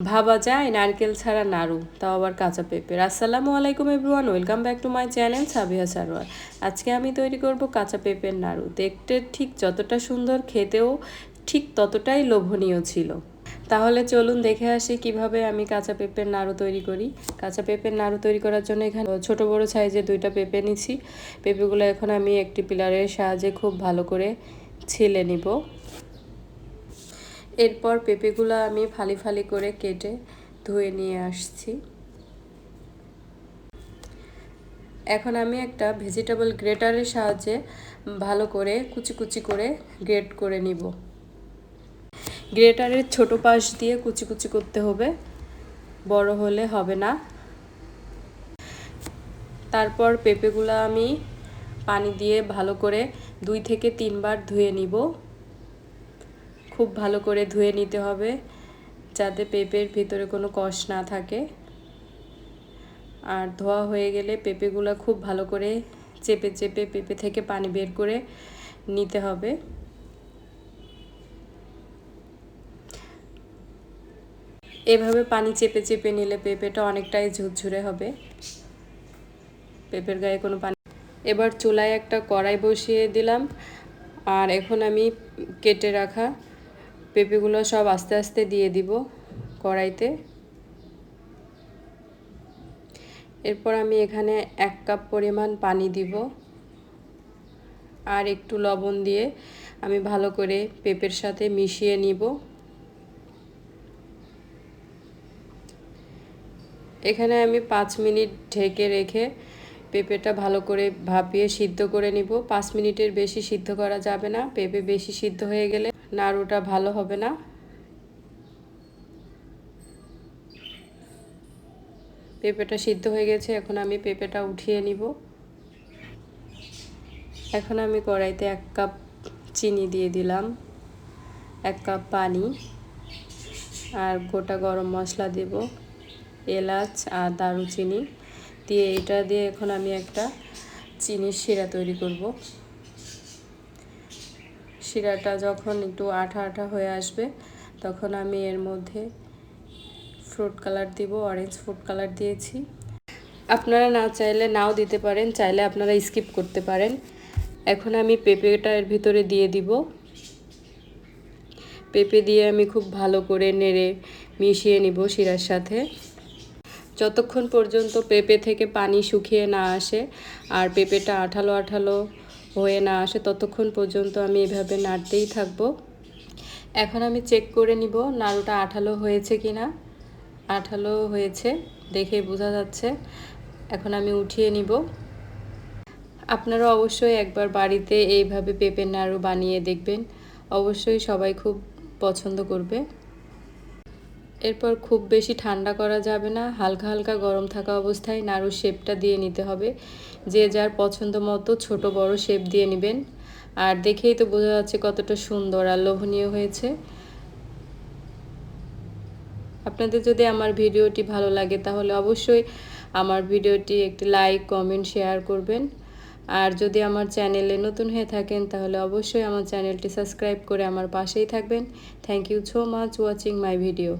ভাবা যায়, নারকেল ছাড়া নাড়ু, তাও আবার কাঁচা পেঁপের। আসসালামু আলাইকুম everyone welcome back to my channel Sabiha Sarwar. আজকে আমি তৈরি করব কাঁচা পেঁপের নাড়ু। দেখতে ঠিক যতটা সুন্দর, খেতেও ঠিক ততটাই লোভনীয় ছিল। তাহলে চলুন দেখে আসি কীভাবে আমি কাঁচা পেঁপের নাড়ু তৈরি করি। কাঁচা পেঁপের নাড়ু তৈরি করার জন্য এখানে ছোট বড় সাইজে দুইটা পেঁপে নিছি। পেঁপেগুলো এখন আমি একটি পিলারের সাহায্যে খুব ভালো করে ছিলে নিব। এরপর পেঁপেগুলো আমি ফালি ফালি করে কেটে ধুয়ে নিয়ে আসছি। এখন আমি একটা ভেজিটেবল গ্রেটারের সাহায্যে ভালো করে কুচি কুচি করে গ্রেট করে নিব। গ্রেটারের ছোট পাশ দিয়ে কুচি কুচি করতে হবে, বড় হলে হবে না। তারপর পেঁপেগুলো আমি পানি দিয়ে ভালো করে দুই থেকে তিনবার ধুয়ে নিব। খুব ভালো করে ধুয়ে নিতে হবে যাতে পেঁপের ভিতরে কোনো কষ না থাকে। আর ধোয়া হয়ে গেলে পেঁপেগুলো খুব ভালো করে চেপে চেপে পেঁপে থেকে পানি বের করে নিতে হবে। এভাবে পানি চেপে চেপে নিলে পেঁপেটা অনেকটাই ঝুরঝুরে হবে। পেঁপের গায়ে কোনো পানি এবার চুলায় একটা কড়াই বসিয়ে দিলাম। আর এখন আমি কেটে রাখা পেঁপেগুলো সব আস্তে আস্তে দিয়ে দিব কড়াইতে। এরপর আমি এখানে এক কাপ পরিমাণ পানি দিব আর একটু লবণ দিয়ে আমি ভালো করে পেঁপের সাথে মিশিয়ে নিব। এখানে আমি পাঁচ মিনিট ঢেকে রেখে পেঁপেটা ভালো করে ভাপিয়ে সিদ্ধ করে নিব। পাঁচ মিনিটের বেশি সিদ্ধ করা যাবে না, পেঁপে বেশি সিদ্ধ হয়ে গেলে নাড়ুটা ভালো হবে না। পেঁপেটা সিদ্ধ হয়ে গেছে, এখন আমি পেঁপেটা উঠিয়ে নিব। এখন আমি কড়াইতে এক কাপ চিনি দিয়ে দিলাম, এক কাপ পানি, আর গোটা গরম মশলা দেব, এলাচ আর দারুচিনি। দিয়ে এটা দিয়ে এখন আমি একটা চিনির শিরা তৈরি করব। শিরাটা যখন একটু আঠা আঠা হয়ে আসবে, তখন আমি এর মধ্যে ফ্রুট কালার দিব অরেঞ্জ ফ্রুট কালার দিয়েছি। আপনারা না চাইলে নাও দিতে পারেন, চাইলে আপনারা স্কিপ করতে পারেন। এখন আমি পেঁপেটা এর ভিতরে দিয়ে দিব। পেঁপে দিয়ে আমি খুব ভালো করে নেড়ে মিশিয়ে নিব শিরার সাথে। যতক্ষণ পর্যন্ত পেঁপে থেকে পানি শুকিয়ে না আসে, আর পেঁপেটা আঠালো আঠালো হয়ে না আসে ততক্ষণ পর্যন্ত আমি এভাবে নাড়তেই থাকব। এখন আমি চেক করে নিব নাড়ুটা আঠালো হয়েছে কি না আঠালো হয়েছে, দেখে বোঝা যাচ্ছে। এখন আমি উঠিয়ে নিব। আপনারা অবশ্যই একবার বাড়িতে এইভাবে পেঁপের নাড়ু বানিয়ে দেখবেন। অবশ্যই সবাই খুব পছন্দ করবে। এরপর খুব বেশি ঠান্ডা করা যাবে না, হালকা হালকা গরম থাকা অবস্থায় নাড়ুর শেপটা দিয়ে নিতে হবে। যে যার পছন্দ মতো ছোট বড় শেপ দিয়ে নেবেন। আর দেখেই তো বোঝা যাচ্ছে কতটা সুন্দর আর লোভনীয় হয়েছে। আপনাদের যদি আমার ভিডিওটি ভালো লাগে তাহলে অবশ্যই আমার ভিডিওটি একটি লাইক, কমেন্ট, শেয়ার করবেন। আর যদি আমার চ্যানেলে নতুন হয়ে থাকেন তাহলে অবশ্যই আমার চ্যানেলটি সাবস্ক্রাইব করে আমার পাশেই থাকবেন। Thank you so much watching my video